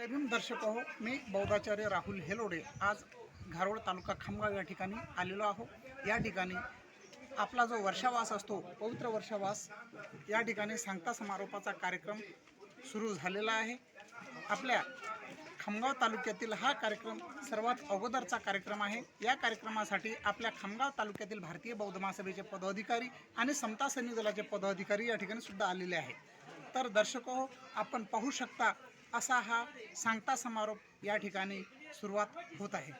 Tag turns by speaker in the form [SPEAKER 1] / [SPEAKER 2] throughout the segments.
[SPEAKER 1] जय भीम दर्शक हो मी बौद्धाचार्य राहुल हेलोडे आज घारोड तालुका खामगाव या ठिकाणी आलेलो आहो. या ठिकाणी आपला जो वर्षावास असतो पवित्र वर्षावास या ठिकाणी सांगता समारोपाचा कार्यक्रम सुरू झालेला आहे. आपल्या खामगाव तालुक्यातील हा कार्यक्रम सर्वात अगोदरचा कार्यक्रम आहे. या कार्यक्रमासाठी आपल्या खामगाव तालुक्यातील भारतीय बौद्ध महासभेचे पदाधिकारी आणि समता सैनिक दलाचे पदाधिकारी या ठिकाणी सुद्धा आलेले आहे. तर दर्शको हो आपण पाहू शकता असा हा सांगता समारोप या ठिकाणी सुरुवात होत आहे.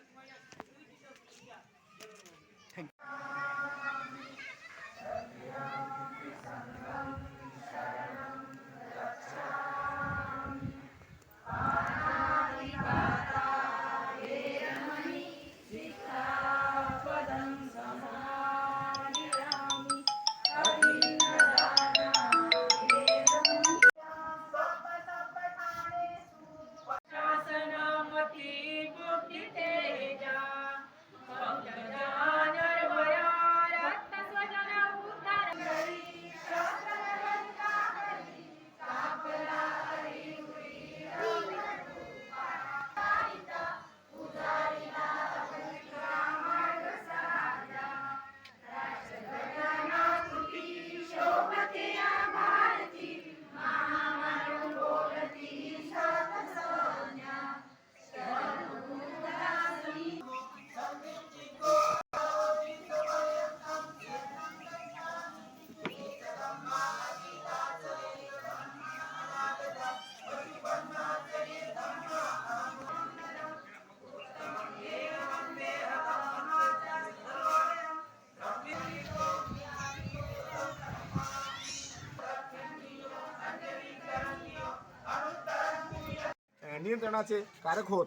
[SPEAKER 2] नियंत्रणाचे कारक होत.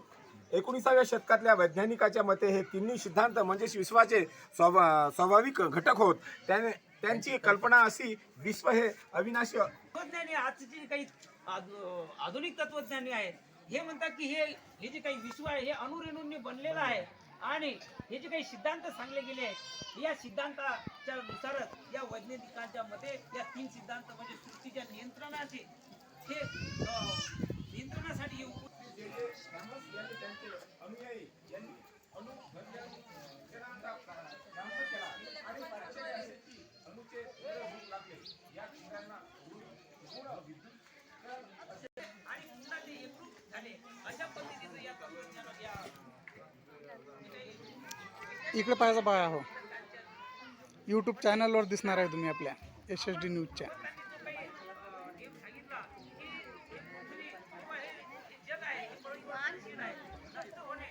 [SPEAKER 2] एकोणीसाव्या शतकातल्या वैज्ञानिकाच्या मते हे तिन्ही सिद्धांत म्हणजे विश्वाचे स्वभा स्वाभाविक घटक होत. त्याने त्यांची कल्पना अशी विश्व हे अविनाशी
[SPEAKER 3] तत्वज्ञानी आजचे काही आधुनिक तत्वज्ञानी आहेत हे म्हणतात की हे हे जे काही विश्व आहे हे अणुरेणूंनी बनलेलं आहे. आणि हे जे काही सिद्धांत सांगले गेले आहेत या सिद्धांताच्या नुसारच या वैज्ञानिकांच्या मते या तीन सिद्धांत म्हणजे सृष्टीच्या नियंत्रणाचे हे अं, नियंत्रणासाठी हे उप- आणि पुन्हा ते एकरूप झाले. अशा पद्धतीचं या तत्वज्ञानात या
[SPEAKER 1] इकडे पाहायचा बाया हो. यूट्यूब चॅनलवर दिसणार आहे तुम्ही आपल्या एस एस डी न्यूजच्या
[SPEAKER 3] जग आहे हे परिवर्तनशील आहे नष्ट होणे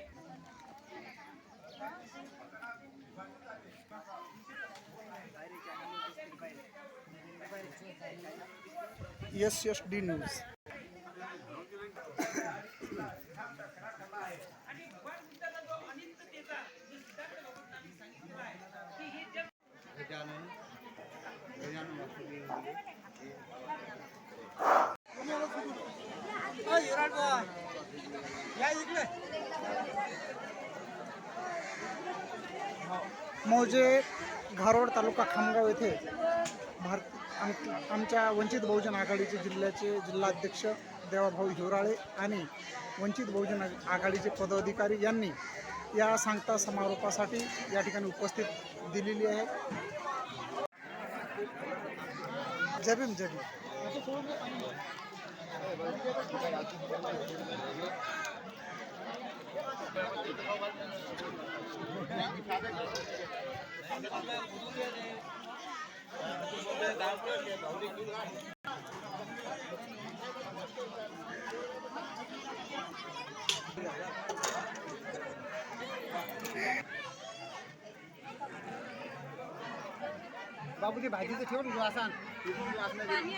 [SPEAKER 1] एस एस डी न्यूज. मौजे घारोड तालुका खामगाव येथे भारत आम आमच्या वंचित बहुजन आघाडीचे जिल्ह्याचे जिल्हाध्यक्ष देवाभाऊ हिवराळे आणि वंचित बहुजन आघाडीचे पदाधिकारी यांनी या सांगता समारोपासाठी या ठिकाणी उपस्थित दिलेली आहे. जबीम जबीम बाबू ती भाजीचं ठेवून घेऊ आसान. पाणी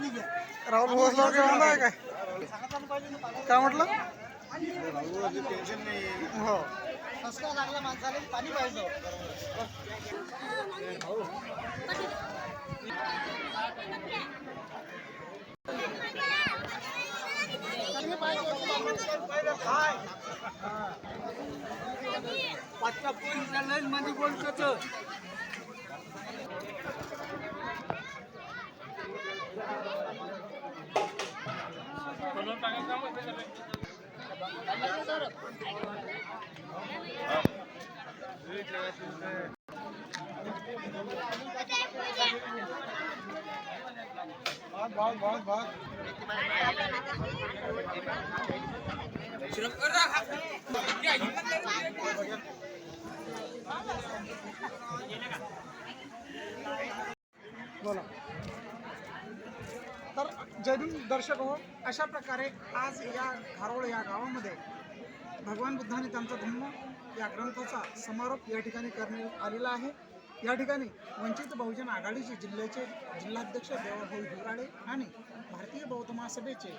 [SPEAKER 1] राहुल भोसला काय म्हणताय काय? काय म्हटलं? हो. फसका लागला माणसाला पाणी बोला. तर जय दर्शक हो अशा प्रकारे आज या खारोळ या गावामध्ये भगवान बुद्धाने त्यांचा धम्म या ग्रंथाचा समारोप या ठिकाणी करण्यात आलेला आहे. या ठिकाणी वंचित बहुजन आघाडीचे जिल्ह्याचे जिल्हाध्यक्ष देवाभाऊ हिवराळे आणि भारतीय बौद्ध महासभेचे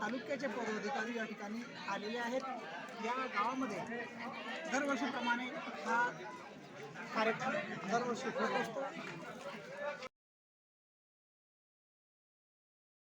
[SPEAKER 1] तालुक्याचे पदाधिकारी या ठिकाणी आलेले आहेत. या गावामध्ये दरवर्षीप्रमाणे हा कार्यक्रम दरवर्षी होत असतो.